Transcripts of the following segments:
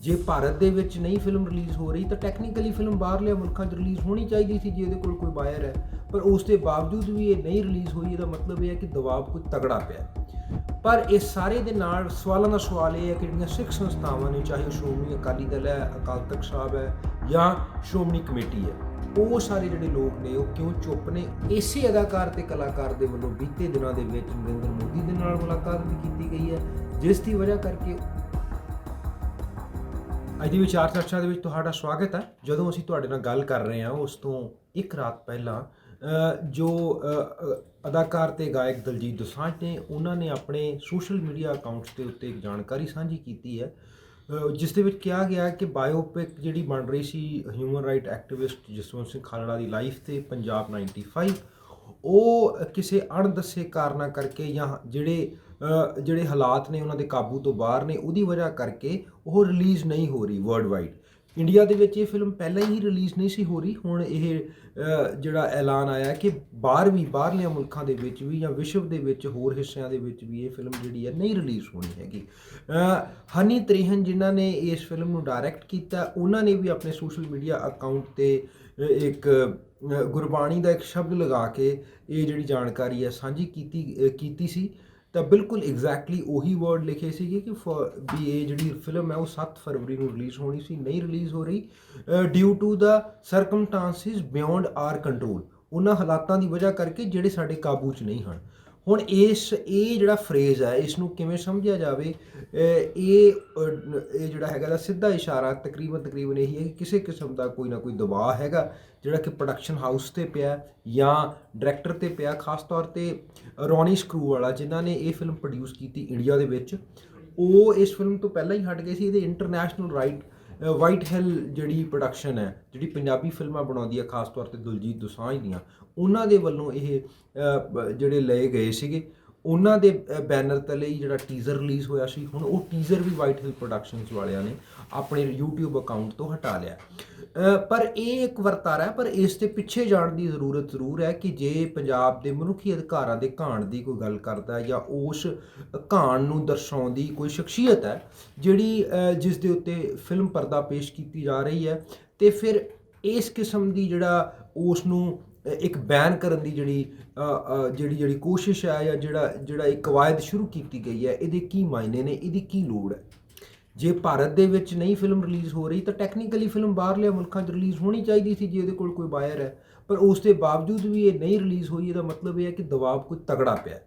ਜੇ ਭਾਰਤ ਦੇ ਵਿੱਚ ਨਹੀਂ ਫਿਲਮ ਰਿਲੀਜ਼ ਹੋ ਰਹੀ ਤਾਂ ਟੈਕਨੀਕਲੀ ਫਿਲਮ ਬਾਹਰਲੇ ਮੁਲਕਾਂ 'ਚ ਰਿਲੀਜ਼ ਹੋਣੀ ਚਾਹੀਦੀ ਸੀ ਜੇ ਉਹਦੇ ਕੋਲ ਕੋਈ ਬਾਇਰ ਹੈ। ਪਰ ਉਸ ਦੇ ਬਾਵਜੂਦ ਵੀ ਇਹ ਨਹੀਂ ਰਿਲੀਜ਼ ਹੋਈ, ਇਹਦਾ ਮਤਲਬ ਇਹ ਹੈ ਕਿ ਦਬਾਅ ਕੋਈ ਤਗੜਾ ਪਿਆ। ਪਰ ਇਹ ਸਾਰੇ ਦੇ ਨਾਲ ਸਵਾਲਾਂ ਦਾ ਸਵਾਲ ਇਹ ਹੈ ਕਿ ਜਿਹੜੀਆਂ ਸਿੱਖ ਸੰਸਥਾਵਾਂ ਨੇ, ਚਾਹੇ ਉਹ ਸ਼੍ਰੋਮਣੀ ਅਕਾਲੀ ਦਲ ਹੈ, ਅਕਾਲ ਤਖਤ ਸਾਹਿਬ ਹੈ ਜਾਂ ਸ਼੍ਰੋਮਣੀ ਕਮੇਟੀ ਹੈ, ਉਹ ਸਾਰੇ ਜਿਹੜੇ ਲੋਕ ਨੇ, ਉਹ ਕਿਉਂ ਚੁੱਪ ਨੇ? ਇਸੇ ਅਦਾਕਾਰ ਤੇ ਕਲਾਕਾਰ ਦੇ ਵੱਲੋਂ ਬੀਤੇ ਦਿਨਾਂ ਦੇ ਵਿੱਚ ਨਰਿੰਦਰ ਮੋਦੀ ਦੇ ਨਾਲ ਮੁਲਾਕਾਤ ਵੀ ਕੀਤੀ ਗਈ ਹੈ, ਜਿਸ ਦੀ ਵਜ੍ਹਾ ਕਰਕੇ ਅੱਜ ਦੀ ਵਿਚਾਰ ਚਰਚਾ ਦੇ ਵਿੱਚ ਤੁਹਾਡਾ ਸਵਾਗਤ ਹੈ। ਜਦੋਂ ਅਸੀਂ ਤੁਹਾਡੇ ਨਾਲ ਗੱਲ ਕਰ ਰਹੇ ਹਾਂ, ਉਸ ਤੋਂ ਇੱਕ ਰਾਤ ਪਹਿਲਾਂ ਜੋ ਅਦਾਕਾਰ ਤੇ ਗਾਇਕ ਦਲਜੀਤ ਦੋਸਾਂਝ ਨੇ, ਉਹਨਾਂ ਨੇ ਆਪਣੇ ਸੋਸ਼ਲ ਮੀਡੀਆ ਅਕਾਊਂਟਸ ਦੇ ਉੱਤੇ ਇੱਕ ਜਾਣਕਾਰੀ ਸਾਂਝੀ ਕੀਤੀ ਹੈ ਜਿਸ ਦੇ ਵਿੱਚ ਕਿਹਾ ਗਿਆ ਕਿ ਬਾਇਓਪਿਕ ਜਿਹੜੀ ਬਣ ਰਹੀ ਸੀ, human right activist Jaswant Singh Khalra ਦੀ ਲਾਈਫ ਤੇ ਪੰਜਾਬ 95 ਉਹ ਕਿਸੇ ਅਣਦੱਸੇ ਕਾਰਨਾਂ ਕਰਕੇ ਜਾਂ ਜਿਹੜੇ ਜਿਹੜੇ ਹਾਲਾਤ ਨੇ ਉਹਨਾਂ ਦੇ ਕਾਬੂ ਤੋਂ ਬਾਹਰ ਨੇ, ਉਹਦੀ ਵਜ੍ਹਾ ਕਰਕੇ ਉਹ ਰਿਲੀਜ਼ ਨਹੀਂ ਹੋ ਰਹੀ ਵਰਲਡ ਵਾਈਡ ਇੰਡੀਆ ਦੇ ਵਿੱਚ ਇਹ ਫਿਲਮ ਪਹਿਲਾਂ ਹੀ ਰਿਲੀਜ਼ ਨਹੀਂ ਸੀ ਹੋ ਰਹੀ, ਹੁਣ ਇਹ ਜਿਹੜਾ ਐਲਾਨ ਆਇਆ ਕਿ ਬਾਹਰ ਵੀ ਬਾਹਰਲੇ ਮੁਲਕਾਂ ਦੇ ਵਿੱਚ ਵੀ ਜਾਂ ਵਿਸ਼ਵ ਦੇ ਵਿੱਚ ਹੋਰ ਹਿੱਸਿਆਂ ਦੇ ਵਿੱਚ ਵੀ ਇਹ ਫਿਲਮ ਜਿਹੜੀ ਹੈ ਨਹੀਂ ਰਿਲੀਜ਼ ਹੋਣੀ ਹੈਗੀ। ਹਨੀ ਤ੍ਰਿਹਨ ਜਿਨ੍ਹਾਂ ਨੇ ਇਸ ਫਿਲਮ ਨੂੰ ਡਾਇਰੈਕਟ ਕੀਤਾ, ਉਹਨਾਂ ਨੇ ਵੀ ਆਪਣੇ ਸੋਸ਼ਲ ਮੀਡੀਆ ਅਕਾਊਂਟ ਤੇ ਇੱਕ ਗੁਰਬਾਣੀ ਦਾ ਇੱਕ ਸ਼ਬਦ ਲਗਾ ਕੇ ਇਹ ਜਿਹੜੀ ਜਾਣਕਾਰੀ ਹੈ ਸਾਂਝੀ ਕੀਤੀ ਕੀਤੀ ਸੀ। ਤਾਂ ਬਿਲਕੁਲ ਐਗਜ਼ੈਕਟਲੀ ਉਹੀ ਵਰਡ ਲਿਖੇ ਸੀਗੇ ਕਿ for- ਵੀ ਇਹ ਜਿਹੜੀ ਫਿਲਮ ਹੈ ਉਹ 7 ਫਰਵਰੀ ਨੂੰ ਰਿਲੀਜ਼ ਹੋਣੀ ਸੀ, ਨਹੀਂ ਰਿਲੀਜ਼ ਹੋ ਰਹੀ due to the circumstances beyond our control ਉਹਨਾਂ ਹਾਲਾਤਾਂ ਦੀ ਵਜ੍ਹਾ ਕਰਕੇ ਜਿਹੜੇ ਸਾਡੇ ਕਾਬੂ 'ਚ ਨਹੀਂ ਹਨ। ਹੁਣ ਇਸ, ਇਹ ਜਿਹੜਾ ਫਰੇਜ਼ ਹੈ ਇਸ ਨੂੰ ਕਿਵੇਂ ਸਮਝਿਆ ਜਾਵੇ? ਇਹ ਇਹ ਜਿਹੜਾ ਹੈਗਾ ਦਾ ਸਿੱਧਾ ਇਸ਼ਾਰਾ ਤਕਰੀਬਨ ਤਕਰੀਬਨ ਇਹੀ ਹੈ ਕਿ ਕਿਸੇ ਕਿਸਮ ਦਾ ਕੋਈ ਨਾ ਕੋਈ ਦਬਾਅ ਹੈਗਾ, ਜਿਹੜਾ ਕਿ ਪ੍ਰੋਡਕਸ਼ਨ ਹਾਊਸ ਤੇ ਪਿਆ ਜਾਂ ਡਾਇਰੈਕਟਰ ਤੇ ਪਿਆ, ਖਾਸ ਤੌਰ ਤੇ ਰੋਨੀ ਸਕਰੂ ਵਾਲਾ, ਜਿਨ੍ਹਾਂ ਨੇ ਇਹ ਫਿਲਮ ਪ੍ਰੋਡਿਊਸ ਕੀਤੀ ਇੰਡੀਆ ਦੇ ਵਿੱਚ। ਉਹ ਇਸ ਫਿਲਮ ਤੋਂ ਪਹਿਲਾਂ ਹੀ ਹਟ ਗਏ ਸੀ, ਇਹਦੇ ਇੰਟਰਨੈਸ਼ਨਲ ਰਾਈਟ ਵਾਈਟ ਹਿਲ ਜਿਹੜੀ ਪ੍ਰੋਡਕਸ਼ਨ ਹੈ, ਜਿਹੜੀ ਪੰਜਾਬੀ ਫਿਲਮਾਂ ਬਣਾਉਂਦੀ ਹੈ, ਖਾਸ ਤੌਰ ਤੇ ਦਿਲਜੀਤ ਦੋਸਾਂਝ ਦੀਆਂ, ਉਹਨਾਂ ਦੇ ਵੱਲੋਂ ਇਹ ਬ- ਜਿਹੜੇ ਲਏ ਗਏ ਸੀਗੇ। ਉਹਨਾਂ ਦੇ ਬੈਨਰ ਤਲੇ ਹੀ ਜਿਹੜਾ ਟੀਜ਼ਰ ਰਿਲੀਜ਼ ਹੋਇਆ ਸੀ, ਹੁਣ ਉਹ ਟੀਜ਼ਰ ਵੀ ਵਾਈਟ ਹਿਲ ਪ੍ਰੋਡਕਸ਼ਨਸ ਵਾਲਿਆਂ ਨੇ ਆਪਣੇ YouTube ਅਕਾਊਂਟ ਤੋਂ ਹਟਾ ਲਿਆ। ਪਰ ਇਹ ਇੱਕ ਵਰਤਾਰਾ ਹੈ, ਪਰ ਇਸ 'ਤੇ ਪਿੱਛੇ ਜਾਣ ਦੀ ਜ਼ਰੂਰਤ ਜ਼ਰੂਰ ਹੈ ਕਿ ਜੇ ਪੰਜਾਬ ਦੇ ਮਨੁੱਖੀ ਅਧਿਕਾਰਾਂ ਦੇ ਘਾਣ ਦੀ ਕੋਈ ਗੱਲ ਕਰਦਾ ਹੈ ਜਾਂ ਉਸ ਘਾਣ ਨੂੰ ਦਰਸਾਉਂਦੀ ਕੋਈ ਸ਼ਖਸੀਅਤ ਹੈ, ਜਿਹੜੀ ਜਿਸ ਦੇ ਉੱਤੇ ਫਿਲਮ ਪਰਦਾ ਪੇਸ਼ ਕੀਤੀ ਜਾ ਰਹੀ ਹੈ, ਤੇ ਫਿਰ ਇਸ ਕਿਸਮ ਦੀ ਜਿਹੜਾ ਉਸ ਨੂੰ ਇੱਕ ਬੈਨ ਕਰਨ ਦੀ ਜਿਹੜੀ ਜਿਹੜੀ ਜਿਹੜੀ ਕੋਸ਼ਿਸ਼ ਹੈ ਜਾਂ ਜਿਹੜਾ ਜਿਹੜਾ ਇੱਕ ਕਵਾਇਦ ਸ਼ੁਰੂ ਕੀਤੀ ਗਈ ਹੈ, ਇਹਦੇ ਕੀ ਮਾਇਨੇ ਨੇ, ਇਹਦੀ ਕੀ ਲੋੜ ਹੈ? ਜੇ ਭਾਰਤ ਦੇ ਵਿੱਚ ਨਹੀਂ ਫਿਲਮ ਰਿਲੀਜ਼ ਹੋ ਰਹੀ ਤਾਂ ਟੈਕਨੀਕਲੀ ਫਿਲਮ ਬਾਹਰਲੇ ਮੁਲਕਾਂ 'ਚ ਰਿਲੀਜ਼ ਹੋਣੀ ਚਾਹੀਦੀ ਸੀ ਜੇ ਉਹਦੇ ਕੋਲ ਕੋਈ ਬਾਇਰ ਹੈ। ਪਰ ਉਸ ਦੇ ਬਾਵਜੂਦ ਵੀ ਇਹ ਨਹੀਂ ਰਿਲੀਜ਼ ਹੋਈ, ਇਹਦਾ ਮਤਲਬ ਇਹ ਹੈ ਕਿ ਦਬਾਅ ਕੋਈ ਤਗੜਾ ਪਿਆ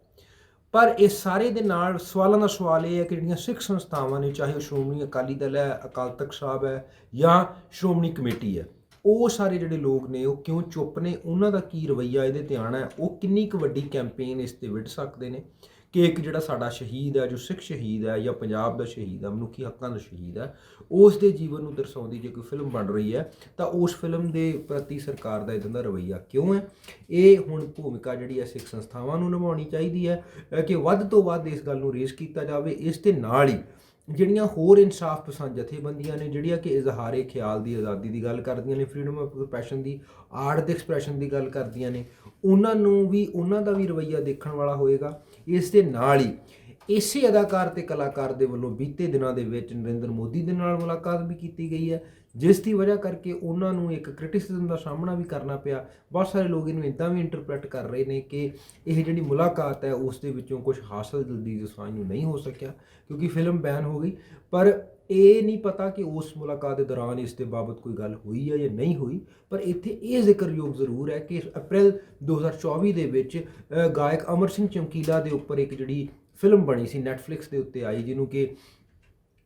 ਪਰ ਇਹ ਸਾਰੇ ਦੇ ਨਾਲ ਸਵਾਲਾਂ ਦਾ ਸਵਾਲ ਇਹ ਹੈ ਕਿ ਜਿਹੜੀਆਂ ਸਿੱਖ ਸੰਸਥਾਵਾਂ ਨੇ, ਚਾਹੇ ਉਹ ਸ਼੍ਰੋਮਣੀ ਅਕਾਲੀ ਦਲ ਹੈ, ਅਕਾਲ ਤਖਤ ਸਾਹਿਬ ਹੈ ਜਾਂ ਸ਼੍ਰੋਮਣੀ ਕਮੇਟੀ ਹੈ ਉਹ ਸਾਰੇ ਜਿਹੜੇ ਲੋਕ ਨੇ, ਉਹ ਕਿਉਂ ਚੁੱਪ ਨੇ? ਉਹਨਾਂ ਦਾ ਕੀ ਰਵੱਈਆ ਇਹਦੇ ਤੇ ਆਣਾ ਹੈ? ਉਹ ਕਿੰਨੀ ਕੁ ਵੱਡੀ ਕੈਂਪੇਨ ਇਸ ਤੇ ਵਿੱਢ ਸਕਦੇ ਨੇ? ਕਿ ਇੱਕ ਜਿਹੜਾ ਸਾਡਾ ਸ਼ਹੀਦ ਹੈ, ਜੋ ਸਿੱਖ ਸ਼ਹੀਦ ਹੈ ਜਾਂ ਪੰਜਾਬ ਦਾ ਸ਼ਹੀਦ ਹੈ, ਮਨੁੱਖੀ ਹੱਕਾਂ ਦਾ ਸ਼ਹੀਦ ਹੈ, ਉਸ ਦੇ ਜੀਵਨ ਨੂੰ ਦਰਸਾਉਂਦੀ ਜੇ ਕੋਈ ਫਿਲਮ ਬਣ ਰਹੀ ਹੈ, ਤਾਂ ਉਸ ਫਿਲਮ ਦੇ ਪ੍ਰਤੀ ਸਰਕਾਰ ਦਾ ਇਦਾਂ ਦਾ ਰਵੱਈਆ ਕਿਉਂ ਹੈ? ਇਹ ਹੁਣ ਭੂਮਿਕਾ ਜਿਹੜੀ ਹੈ ਸਿੱਖ ਸੰਸਥਾਵਾਂ ਨੂੰ ਨਿਭਾਉਣੀ ਚਾਹੀਦੀ ਹੈ, ਕਿ ਵੱਧ ਤੋਂ ਵੱਧ ਇਸ ਗੱਲ ਨੂੰ ਰੇਸ ਕੀਤਾ ਜਾਵੇ, ਇਸ ਦੇ ਨਾਲ ਹੀ ਜਿਹੜੀਆਂ ਹੋਰ ਇਨਸਾਫ ਪਸੰਦ ਜਥੇਬੰਦੀਆਂ ਨੇ, ਜਿਹੜੀਆਂ ਕਿ ਇਜ਼ਹਾਰੇ ਖਿਆਲ ਦੀ ਆਜ਼ਾਦੀ ਦੀ ਗੱਲ ਕਰਦੀਆਂ ਨੇ ਫਰੀडम ਆਫ ਐਕਸਪ੍ਰੈਸ਼ਨ ਦੀ ਆਰਟ ਦੇ ਐਕਸਪ੍ਰੈਸ਼ਨ ਦੀ ਗੱਲ ਕਰਦੀਆਂ ਨੇ, ਉਹਨਾਂ ਨੂੰ ਵੀ, ਉਹਨਾਂ ਦਾ ਵੀ ਰਵੱਈਆ ਦੇਖਣ ਵਾਲਾ ਹੋਏਗਾ। ਇਸ ਦੇ ਨਾਲ ਹੀ ਇਸੇ ਅਦਾਕਾਰ ਤੇ ਕਲਾਕਾਰ ਦੇ ਵੱਲੋਂ ਬੀਤੇ ਦਿਨਾਂ ਦੇ ਵਿੱਚ ਨਰਿੰਦਰ ਮੋਦੀ ਦੇ ਨਾਲ ਮੁਲਾਕਾਤ ਵੀ ਕੀਤੀ ਗਈ ਹੈ, ਜਿਸ ਦੀ ਵਜ੍ਹਾ ਕਰਕੇ ਉਹਨਾਂ ਨੂੰ ਇੱਕ ਕ੍ਰਿਟਿਸਿਜ਼ਮ ਦਾ ਸਾਹਮਣਾ ਵੀ ਕਰਨਾ ਪਿਆ। ਬਹੁਤ ਸਾਰੇ ਲੋਕ ਇਹਨੂੰ ਇਦਾਂ ਵੀ ਇੰਟਰਪ੍ਰੀਟ ਕਰ ਰਹੇ ਨੇ ਕਿ ਇਹ ਜਿਹੜੀ ਮੁਲਾਕਾਤ ਹੈ, ਉਸ ਦੇ ਵਿੱਚੋਂ ਕੁਝ ਹਾਸਲ ਜਲਦੀ ਦਸਾਂਝ ਨੂੰ ਨਹੀਂ ਹੋ ਸਕਿਆ, ਕਿਉਂਕਿ ਫਿਲਮ ਬੈਨ ਹੋ ਗਈ। ਪਰ ਇਹ ਨਹੀਂ ਪਤਾ ਕਿ ਉਸ ਮੁਲਾਕਾਤ ਦੇ ਦੌਰਾਨ ਇਸ ਦੇ ਬਾਬਤ ਕੋਈ ਗੱਲ ਹੋਈ ਹੈ ਜਾਂ ਨਹੀਂ ਹੋਈ, ਪਰ ਇੱਥੇ ਇਹ ਜ਼ਿਕਰਯੋਗ ਜ਼ਰੂਰ ਹੈ ਕਿ ਅਪ੍ਰੈਲ 2024 ਦੇ ਵਿੱਚ ਗਾਇਕ ਅਮਰ ਸਿੰਘ ਚਮਕੀਲਾ ਦੇ ਉੱਪਰ ਇੱਕ ਜਿਹੜੀ ਫਿਲਮ ਬਣੀ ਸੀ Netflix ਦੇ ਉੱਤੇ ਆਈ, ਜਿਹਨੂੰ ਕਿ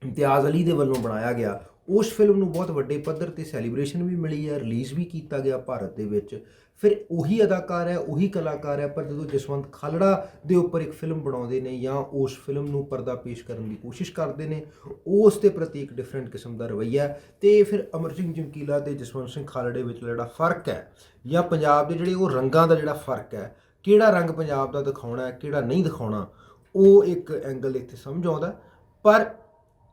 ਇਮਤਿਆਜ਼ ਅਲੀ ਦੇ ਵੱਲੋਂ ਬਣਾਇਆ ਗਿਆ। ਉਸ ਫਿਲਮ ਨੂੰ ਬਹੁਤ ਵੱਡੇ ਪੱਧਰ ਤੇ ਸੈਲੀਬ੍ਰੇਸ਼ਨ ਵੀ ਮਿਲੀ ਹੈ ਰਿਲੀਜ਼ ਵੀ ਕੀਤਾ ਗਿਆ ਭਾਰਤ ਦੇ ਵਿੱਚ। ਫਿਰ ਉਹੀ ਅਦਾਕਾਰ ਹੈ, ਉਹੀ ਕਲਾਕਾਰ ਹੈ, ਪਰ ਜਦੋਂ ਜਸਵੰਤ ਖਾਲੜਾ ਦੇ ਉੱਪਰ ਇੱਕ ਫਿਲਮ ਬਣਾਉਂਦੇ ਨੇ ਜਾਂ ਉਸ ਫਿਲਮ ਨੂੰ ਪਰਦਾ ਪੇਸ਼ ਕਰਨ ਦੀ ਕੋਸ਼ਿਸ਼ ਕਰਦੇ ਨੇ, ਉਸ ਦੇ ਪ੍ਰਤੀ ਇੱਕ ਡਿਫਰੈਂਟ ਕਿਸਮ ਦਾ ਰਵੱਈਆ ਹੈ। ਤੇ ਫਿਰ ਅਮਰ ਸਿੰਘ ਜਮਕੀਲਾ ਤੇ ਜਸਵੰਤ ਸਿੰਘ ਖਾਲੜੇ ਵਿੱਚ ਜਿਹੜਾ ਫ਼ਰਕ ਹੈ, ਜਾਂ ਪੰਜਾਬ ਦੇ ਜਿਹੜੇ ਉਹ ਰੰਗਾਂ ਦਾ ਜਿਹੜਾ ਫ਼ਰਕ ਹੈ, ਕਿਹੜਾ ਰੰਗ ਪੰਜਾਬ ਦਾ ਦਿਖਾਉਣਾ ਹੈ, ਕਿਹੜਾ ਨਹੀਂ ਦਿਖਾਉਣਾ ਉਹ ਇੱਕ ਐਂਗਲ ਇੱਥੇ ਸਮਝ ਆਉਂਦਾ। ਪਰ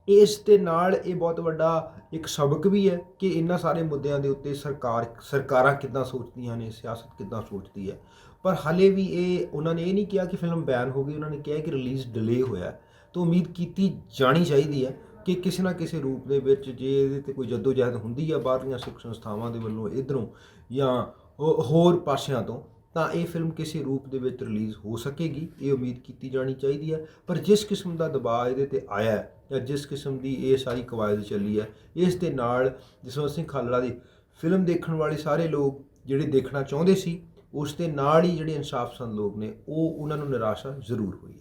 ਇਸ ਦੇ ਨਾਲ ਇਹ ਬਹੁਤ ਵੱਡਾ ਇੱਕ ਸਬਕ ਵੀ ਹੈ ਕਿ ਇਹਨਾਂ ਸਾਰੇ ਮੁੱਦਿਆਂ ਦੇ ਉੱਤੇ ਸਰਕਾਰ, ਸਰਕਾਰਾਂ ਕਿੱਦਾਂ ਸੋਚਦੀਆਂ ਨੇ, ਸਿਆਸਤ ਕਿੱਦਾਂ ਸੋਚਦੀ ਹੈ। ਪਰ ਹਾਲੇ ਵੀ ਇਹ, ਉਹਨਾਂ ਨੇ ਇਹ ਨਹੀਂ ਕਿਹਾ ਕਿ ਫਿਲਮ ਬੈਨ ਹੋ ਗਈ, ਉਹਨਾਂ ਨੇ ਕਿਹਾ ਕਿ ਰਿਲੀਜ਼ ਡਿਲੇ ਹੋਇਆ ਤਾਂ ਉਮੀਦ ਕੀਤੀ ਜਾਣੀ ਚਾਹੀਦੀ ਹੈ ਕਿ ਕਿਸੇ ਨਾ ਕਿਸੇ ਰੂਪ ਦੇ ਵਿੱਚ ਜੇ ਇਹਦੇ ਤੇ ਕੋਈ ਜਦੋਜਹਿਦ ਹੁੰਦੀ ਆ ਬਾਹਰਲੀਆਂ ਸਿੱਖ ਸੰਸਥਾਵਾਂ ਦੇ ਵੱਲੋਂ ਇਧਰੋਂ ਜਾਂ ਹੋਰ ਪਾਸਿਆਂ ਤੋਂ ਤਾਂ ਇਹ ਫਿਲਮ ਕਿਸੇ ਰੂਪ ਦੇ ਵਿੱਚ ਰਿਲੀਜ਼ ਹੋ ਸਕੇਗੀ, ਇਹ ਉਮੀਦ ਕੀਤੀ ਜਾਣੀ ਚਾਹੀਦੀ ਹੈ। ਪਰ ਜਿਸ ਕਿਸਮ ਦਾ ਦਬਾਅ ਇਹਦੇ ਤੇ ਆਇਆ ਹੈ ਜਾਂ ਜਿਸ ਕਿਸਮ ਦੀ ਇਹ ਸਾਰੀ ਕਵਾਇਦ ਚੱਲੀ ਹੈ, ਇਸ ਦੇ ਨਾਲ ਜਸਵੰਤ ਸਿੰਘ ਖਾਲੜਾ ਦੀ ਫਿਲਮ ਦੇਖਣ ਵਾਲੇ ਸਾਰੇ ਲੋਕ ਜਿਹੜੇ ਦੇਖਣਾ ਚਾਹੁੰਦੇ ਸੀ, ਉਸ ਦੇ ਨਾਲ ਹੀ ਜਿਹੜੇ ਇਨਸਾਫ ਪਸੰਦ ਲੋਕ ਨੇ, ਉਹ ਉਹਨਾਂ ਨੂੰ ਨਿਰਾਸ਼ਾ ਜ਼ਰੂਰ ਹੋਈ